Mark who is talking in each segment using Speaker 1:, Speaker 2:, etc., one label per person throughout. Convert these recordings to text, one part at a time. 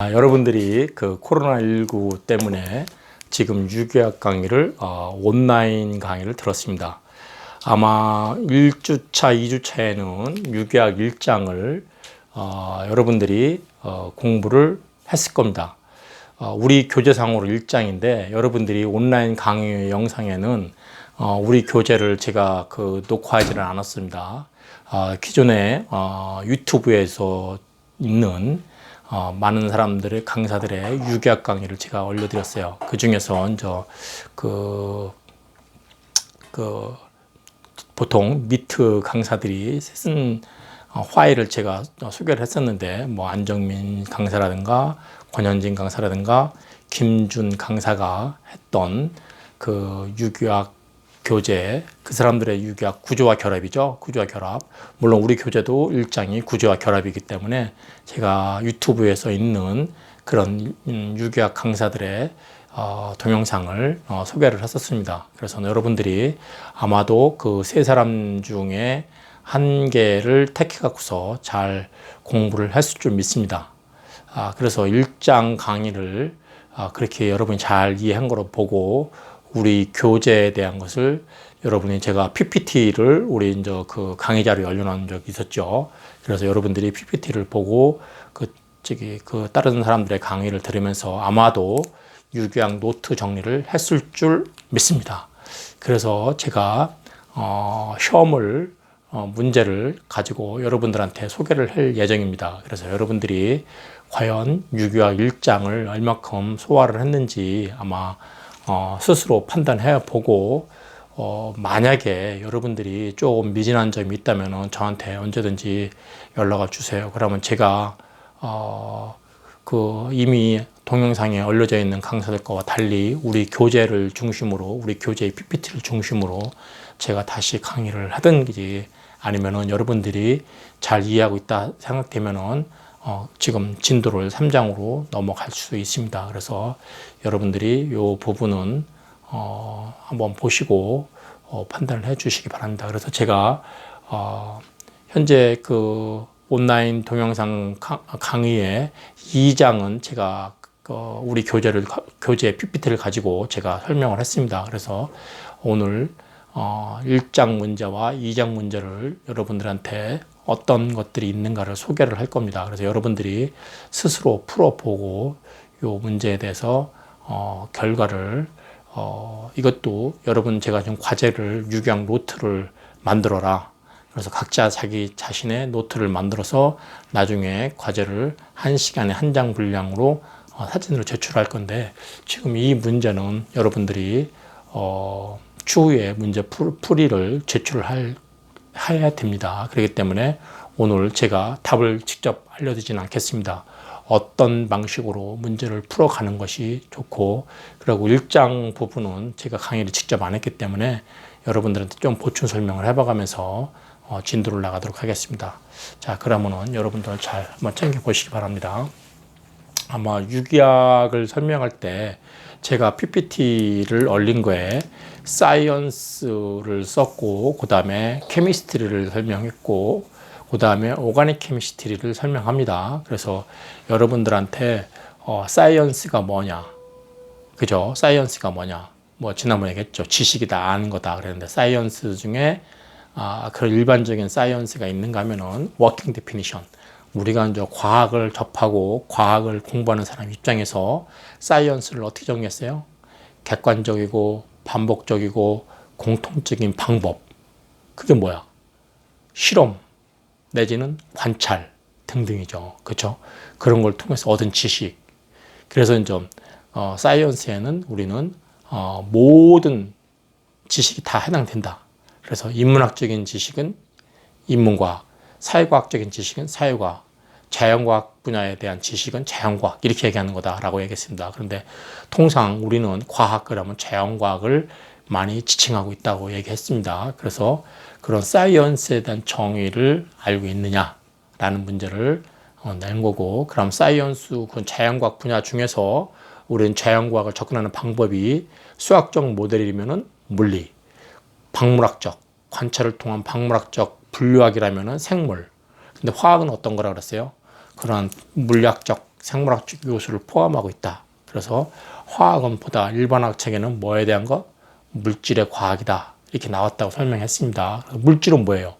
Speaker 1: 아, 여러분들이 그 코로나19 때문에 지금 유교학 강의를 어, 온라인 강의를 들었습니다. 아마 1주차, 2주차에는 유교학 1장을 어, 여러분들이 어, 공부를 했을 겁니다. 어, 우리 교재상으로 1장인데 여러분들이 온라인 강의 영상에는 어, 우리 교재를 제가 그 녹화하지는 않았습니다. 어, 기존에 어, 유튜브에서 있는 어, 많은 사람들의 강사들의 유교학 강의를 제가 올려드렸어요. 그 중에서 저그 그 보통 미트 강사들이 쓴 어, 파일을 제가 소개를 했었는데 뭐 안정민 강사라든가 권현진 강사라든가 김준 강사가 했던 그 유교학 교재 그 사람들의 유교학 구조와 결합이죠 구조와 결합 물론 우리 교재도 일장이 구조와 결합이기 때문에 제가 유튜브에서 있는 그런 음, 유교학 강사들의 어, 동영상을 어, 소개를 했었습니다. 그래서 여러분들이 아마도 그 세 사람 중에 한 개를 택해 갖고서 잘 공부를 했을 줄 믿습니다. 아, 그래서 일장 강의를 아, 그렇게 여러분이 잘 이해한 거로 보고 우리 교재에 대한 것을 여러분이 제가 PPT를 우리 이제 그 강의 자료에 올려놓은 적이 있었죠. 그래서 여러분들이 PPT를 보고 그 저기 그 다른 사람들의 강의를 들으면서 아마도 유교양 노트 정리를 했을 줄 믿습니다. 그래서 제가 어, 시험을 어, 문제를 가지고 여러분들한테 소개를 할 예정입니다. 그래서 여러분들이 과연 유교학 1장을 얼마큼 소화를 했는지 아마 어, 스스로 판단해 보고 어, 만약에 여러분들이 조금 미진한 점이 있다면 저한테 언제든지 연락을 주세요. 그러면 제가 어, 그 이미 동영상에 올려져 있는 강사들 거와 달리 우리 교재를 중심으로 우리 교재의 PPT를 중심으로 제가 다시 강의를 하든지 아니면은 여러분들이 잘 이해하고 있다 생각되면은 어, 지금 진도를 3장으로 넘어갈 수 있습니다. 그래서 여러분들이 이 부분은 어, 한번 보시고 어, 판단을 해 주시기 바랍니다. 그래서 제가 어, 현재 그 온라인 동영상 강의의 2장은 제가 어, 우리 교재를 교재 PPT를 가지고 제가 설명을 했습니다. 그래서 오늘 어, 1장 문제와 2장 문제를 여러분들한테 어떤 것들이 있는가를 소개를 할 겁니다. 그래서 여러분들이 스스로 풀어보고 이 문제에 대해서 어, 결과를 어, 이것도 여러분 제가 좀 과제를 유경 노트를 만들어라. 그래서 각자 자기 자신의 노트를 만들어서 나중에 과제를 한 시간에 한 장 분량으로 어, 사진으로 제출할 건데 지금 이 문제는 여러분들이 어, 추후에 문제 풀, 풀이를 제출을 할, 해야 됩니다. 그렇기 때문에 오늘 제가 답을 직접 알려드리진 않겠습니다. 어떤 방식으로 문제를 풀어가는 것이 좋고 그리고 일장 부분은 제가 강의를 직접 안 했기 때문에 여러분들한테 좀 보충 설명을 해봐가면서 어, 진도를 나가도록 하겠습니다. 자 그러면은 여러분들 잘 한번 챙겨 보시기 바랍니다. 아마 유기학을 설명할 때 제가 PPT를 올린 거에 사이언스를 썼고 그 다음에 케미스트리를 설명했고 그 다음에 오가닉 케미스트리를 설명합니다. 그래서 여러분들한테 어, 사이언스가 뭐냐, 그죠? 사이언스가 뭐냐? 뭐 지난번에 얘기했죠. 지식이다, 아는 거다 그랬는데 사이언스 중에 아, 그런 일반적인 사이언스가 있는가 하면은 워킹 데피니션. 우리가 이제 과학을 접하고 과학을 공부하는 사람 입장에서 사이언스를 어떻게 정의했어요? 객관적이고 반복적이고 공통적인 방법. 그게 뭐야? 실험 내지는 관찰 등등이죠. 그렇죠? 그런 걸 통해서 얻은 지식. 그래서 이제 어, 사이언스에는 우리는 어, 모든 지식이 다 해당된다. 그래서 인문학적인 지식은 인문과학, 사회과학적인 지식은 사회과학, 자연과학 분야에 대한 지식은 자연과학 이렇게 얘기하는 거다라고 얘기했습니다. 그런데 통상 우리는 과학을 하면 자연과학을 많이 지칭하고 있다고 얘기했습니다. 그래서 그런 사이언스에 대한 정의를 알고 있느냐라는 문제를 어, 낸 거고, 그럼 사이언스 그 자연과학 분야 중에서 우리는 자연과학을 접근하는 방법이 수학적 모델이면은 물리, 박물학적 관찰을 통한 박물학적 분류학이라면은 생물. 근데 화학은 어떤 거라 그랬어요? 그런 물리학적 생물학적 요소를 포함하고 있다. 그래서 화학원보다 일반학 책에는 뭐에 대한 거? 물질의 과학이다. 이렇게 나왔다고 설명했습니다. 물질은 뭐예요?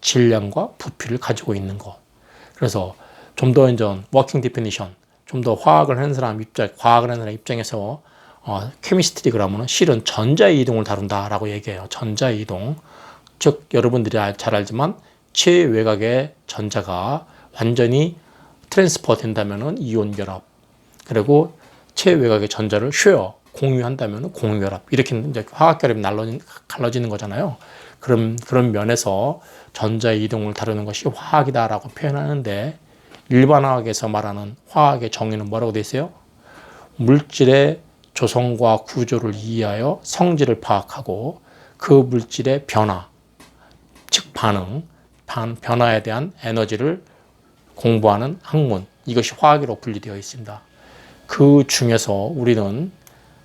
Speaker 1: 질량과 부피를 가지고 있는 것. 그래서 좀 더 이제 워킹 디피니션, 좀 더 화학을 하는 사람 입장, 과학을 하는 사람 입장에서 어, 케미스트리 그러면은 실은 전자의 이동을 다룬다라고 얘기해요. 전자의 이동. 즉 여러분들이 알- 잘 알지만 최외곽의 전자가 완전히 트랜스퍼 된다면은 이온 결합. 그리고 최외곽의 전자를 쉐어 공유한다면은 공유 결합. 이렇게 이제 화학 결합이 날라진 갈라지는 거잖아요. 그런 그런 면에서 전자의 이동을 다루는 것이 화학이다라고 표현하는데 일반화학에서 말하는 화학의 정의는 뭐라고 돼 있어요? 물질의 조성과 구조를 이해하여 성질을 파악하고 그 물질의 변화, 즉 반응, 반, 변화에 대한 에너지를 공부하는 학문 이것이 화학으로 분리되어 있습니다. 그 중에서 우리는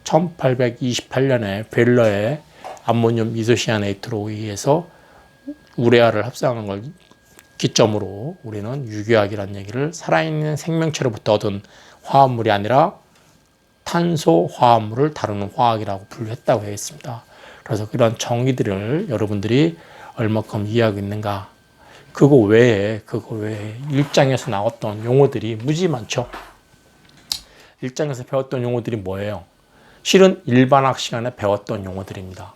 Speaker 1: 1828년에 벨러의 암모늄 이소시아네이트로 의해서 우레아를 합성한 걸 기점으로 우리는 유기화학이라는 얘기를 살아있는 생명체로부터 얻은 화합물이 아니라 탄소 화합물을 다루는 화학이라고 분류했다고 했습니다. 그래서 그런 정의들을 여러분들이 얼마큼 이해하고 있는가? 그거 외에 그거 외에 일장에서 나왔던 용어들이 무지 많죠. 일장에서 배웠던 용어들이 뭐예요? 실은 일반학 시간에 배웠던 용어들입니다.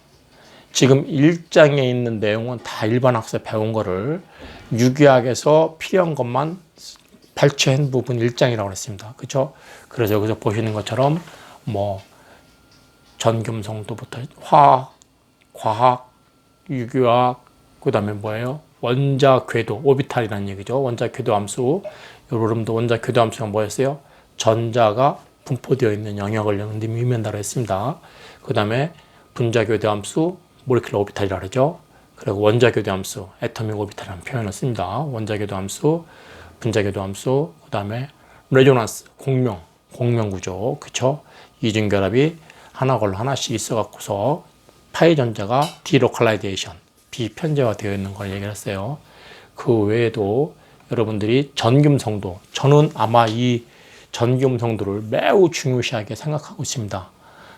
Speaker 1: 지금 일장에 있는 내용은 다 일반학에서 배운 거를 유기학에서 필요한 것만 발췌한 부분 일장이라고 했습니다. 그렇죠? 그래서 여기서 보시는 것처럼 뭐 전금성도부터 화학, 과학, 유기화학, 그 다음에 뭐예요? 원자 궤도, 오비탈이라는 얘기죠. 원자 궤도 함수. 여러분도 원자 궤도 함수가 뭐였어요? 전자가 분포되어 있는 영역을 의미한다고 했습니다. 그 다음에 분자 궤도 함수, 모레큘러 오비탈이라고 그러죠. 그리고 원자 궤도 함수, 애터믹 오비탈이라는 표현을 씁니다. 원자 궤도 함수, 분자 궤도 함수, 그 다음에 레조넌스, 공명, 공명 구조, 그쵸? 이중 결합이 하나 걸로 하나씩 있어 갖고서 파이 전자가 디로컬라이제이션, 비편제화되어 있는 걸 얘기를 했어요. 그 외에도 여러분들이 전김성도, 저는 아마 이 전김성도를 매우 중요시하게 생각하고 있습니다.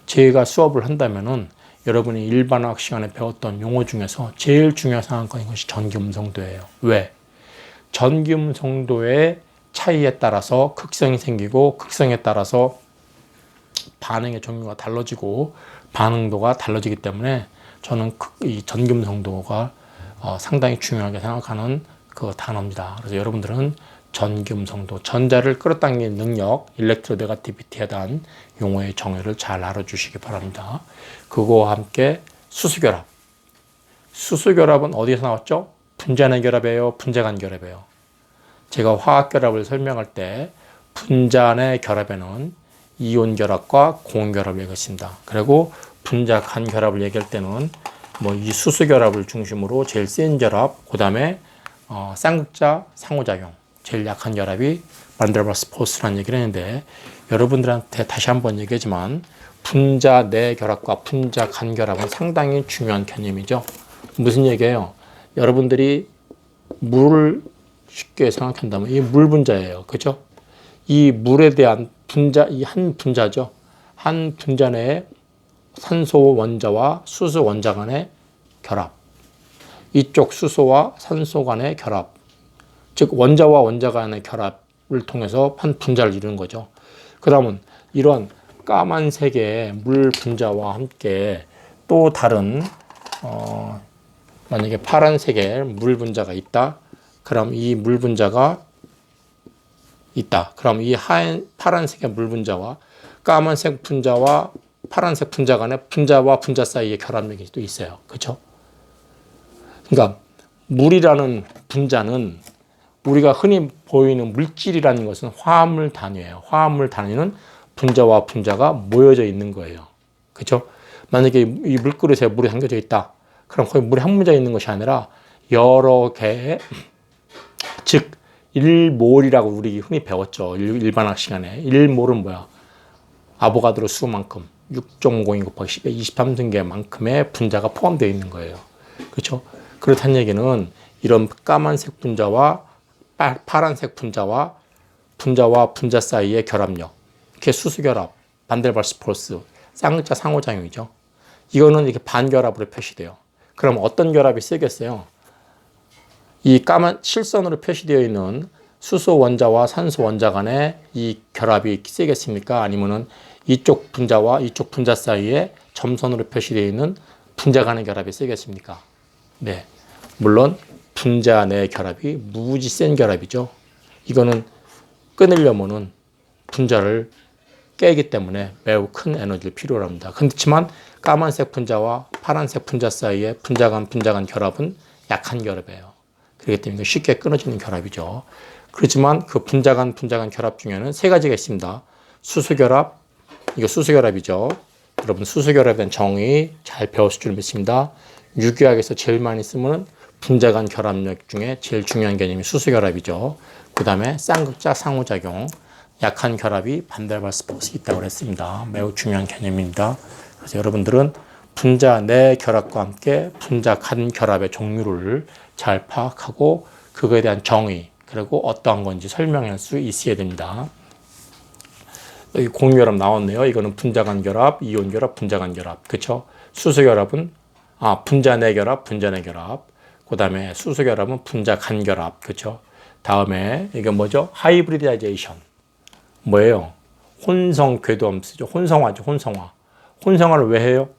Speaker 1: 제가 수업을 한다면은 여러분이 일반학 시간에 배웠던 용어 중에서 제일 중요하게 생각하는 것이 전기음성도예요. 왜? 전기음성도의 차이에 따라서 극성이 생기고 극성에 따라서 반응의 종류가 달라지고 반응도가 달라지기 때문에 저는 이 전기음성도가 어, 상당히 중요하게 생각하는 그 단어입니다. 그래서 여러분들은 전기음성도, 전자를 끌어당기는 능력, 일렉트로네가티비티에 대한 용어의 정의를 잘 알아주시기 바랍니다. 그거와 함께 수수결합. 수수결합은 어디서 나왔죠? 분자간 결합이에요? 분자간 결합이에요? 제가 화학결합을 설명할 때 분자간의 결합에는 이온 결합과 공온 결합을 얘기했습니다. 그리고 분자 간 결합을 얘기할 때는 뭐 이 수소 결합을 중심으로 제일 센 결합, 그 다음에 어, 쌍극자 상호작용, 제일 약한 결합이 반데르바스 포스라는 얘기를 했는데 여러분들한테 다시 한번 얘기하지만 분자 내 결합과 분자 간 결합은 상당히 중요한 개념이죠. 무슨 얘기예요? 여러분들이 물을 쉽게 생각한다면 이 물 분자예요. 그죠? 이 물에 대한 분자, 이 한 분자죠. 한 분자 내에 산소 원자와 수소 원자 간의 결합. 이쪽 수소와 산소 간의 결합. 즉, 원자와 원자 간의 결합을 통해서 한 분자를 이루는 거죠. 그 다음은 이런 까만색의 물 분자와 함께 또 다른, 어, 만약에 파란색의 물 분자가 있다. 그럼 이 물 분자가 있다. 그럼 이 하얀 파란색의 물 분자와 까만색 분자와 파란색 분자 간의 분자와 분자 사이의 결합력이 또 있어요. 그렇죠? 그러니까 물이라는 분자는 우리가 흔히 보이는 물질이라는 것은 화합물 단위예요. 화합물 단위는 분자와 분자가 모여져 있는 거예요. 그렇죠? 만약에 이 물그릇에 물이 담겨져 있다. 그럼 거기 물이 한 문자 있는 것이 아니라 여러 개의 즉 1몰이라고 우리 흔히 배웠죠. 일반학 시간에. 1몰은 뭐야? 아보가드로 수만큼 6.02 곱하기 10의 23등계만큼의 분자가 포함되어 있는 거예요. 그렇죠? 그렇다는 얘기는 이런 까만색 분자와 파, 파란색 분자와 분자와 분자 사이의 결합력. 이렇게 수수결합, 반델발스 포스, 쌍극자 상호작용이죠. 이거는 이렇게 반결합으로 표시돼요. 그럼 어떤 결합이 세겠어요? 이 까만 실선으로 표시되어 있는 수소 원자와 산소 원자 간의 이 결합이 세겠습니까? 아니면은 이쪽 분자와 이쪽 분자 사이에 점선으로 표시되어 있는 분자 간의 결합이 세겠습니까? 네. 물론 분자 내 결합이 무지 센 결합이죠. 이거는 끊으려면은 분자를 깨기 때문에 매우 큰 에너지를 필요로 합니다. 그렇지만 까만색 분자와 파란색 분자 사이에 분자 간 분자 간 결합은 약한 결합이에요. 그렇기 때문에 쉽게 끊어지는 결합이죠. 그렇지만 그 분자 간 분자 간 결합 중에는 세 가지가 있습니다. 수소 결합, 이거 수소 결합이죠. 여러분 수소 결합에 대한 정의 잘 배웠을 줄 믿습니다. 유기학에서 제일 많이 쓰는 분자 간 결합력 중에 제일 중요한 개념이 수소 결합이죠. 그 다음에 쌍극자 상호작용, 약한 결합이 반대발스 포스 있다고 했습니다. 매우 중요한 개념입니다. 그래서 여러분들은 분자 내 결합과 함께 분자 간 결합의 종류를 잘 파악하고 그거에 대한 정의 그리고 어떠한 건지 설명할 수 있어야 됩니다. 공유결합 나왔네요. 이거는 분자 간 결합, 이온 결합, 분자 간 결합. 그렇죠? 수소 결합은 아, 분자 내 결합, 분자 내 결합. 그 다음에 수소 결합은 분자 간 결합. 그렇죠? 다음에 이게 뭐죠? 하이브리다이제이션. 뭐예요? 혼성 궤도함수죠. 혼성화죠. 혼성화. 혼성화를 왜 해요?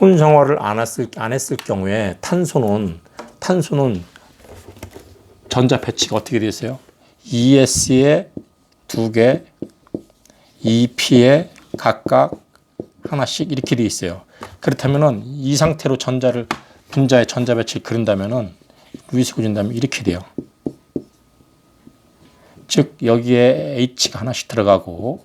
Speaker 1: 혼성화를 안 했을, 안 했을 경우에 탄소는 탄소는 전자 배치가 어떻게 되어 있어요? ES에 두 개, EP에 각각 하나씩 이렇게 되어 있어요. 그렇다면은 이 상태로 전자를 분자의 전자 배치를 그린다면은 루이스 그린다면 이렇게 돼요. 즉 여기에 H가 하나씩 들어가고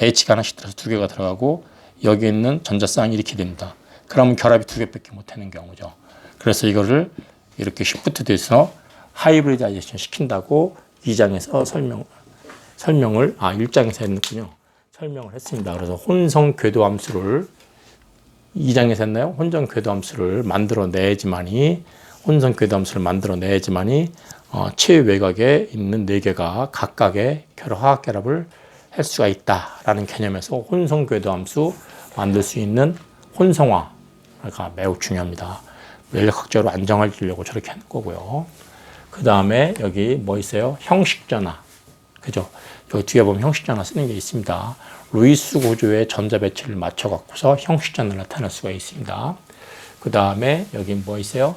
Speaker 1: H가 하나씩 들어서 두 개가 들어가고 여기 있는 전자쌍이 이렇게 됩니다. 그러면 결합이 두 개밖에 못 하는 경우죠. 그래서 이거를 이렇게 시프트 돼서 하이브리다이제이션 시킨다고 2장에서 설명 설명을 아 1장에서 했군요. 설명을 했습니다. 그래서 혼성 궤도 함수를 2장에서 했나요? 혼성 궤도 함수를 만들어 내야지만이 혼성 궤도 함수를 만들어 내야지만이 어, 최외곽에 있는 네 개가 각각의 결합 결합을 할 수가 있다라는 개념에서 혼성 궤도 함수 만들 수 있는 혼성화가 매우 중요합니다. 원력학적으로 안정을 주려고 저렇게 하는 거고요. 그 다음에 여기 뭐 있어요? 형식 전화. 그죠? 여기 뒤에 보면 형식전화 쓰는 게 있습니다. 루이스 구조의 전자 배치를 맞춰 갖고서 형식전을 나타낼 수가 있습니다. 그 다음에 여기 뭐 있어요?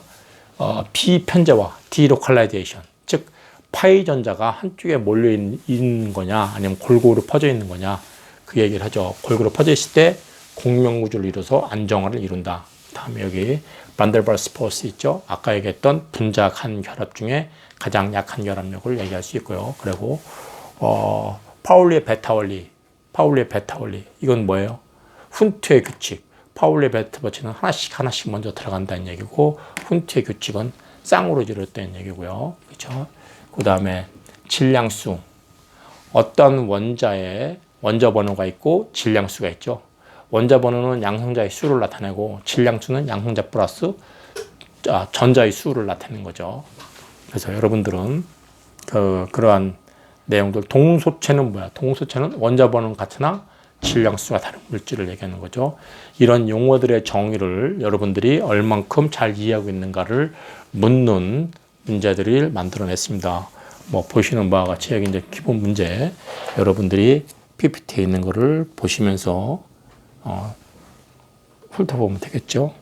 Speaker 1: 어, 비편제화, 디로컬라이제이션. 즉, 파이 전자가 한쪽에 몰려 있는 거냐, 아니면 골고루 퍼져 있는 거냐, 그 얘기를 하죠. 골고루 퍼져 있을 때 공명 구조를 이루어서 안정화를 이룬다. 다음에 여기 반델발스 포스 있죠. 아까 얘기했던 분자 간 결합 중에 가장 약한 결합력을 얘기할 수 있고요. 그리고 어, 파울리의 베타 원리, 파울리의 베타 원리 이건 뭐예요? 훈트의 규칙. 파울리의 베타 버치는 하나씩 하나씩 먼저 들어간다는 얘기고 훈트의 규칙은 쌍으로 이루어졌다는 얘기고요. 그렇죠? 그 다음에 질량수. 어떤 원자에 원자 번호가 있고 질량수가 있죠. 원자 번호는 양성자의 수를 나타내고 질량수는 양성자 플러스 전자의 수를 나타내는 거죠. 그래서 여러분들은 그 그러한 내용들 동소체는 뭐야? 동소체는 원자 번호는 같으나 질량수가 다른 물질을 얘기하는 거죠. 이런 용어들의 정의를 여러분들이 얼만큼 잘 이해하고 있는가를 묻는 문제들을 만들어냈습니다. 뭐 보시는 바와 같이 여기 이제 기본 문제 여러분들이 PPT에 있는 거를 보시면서 어, 훑어보면 되겠죠.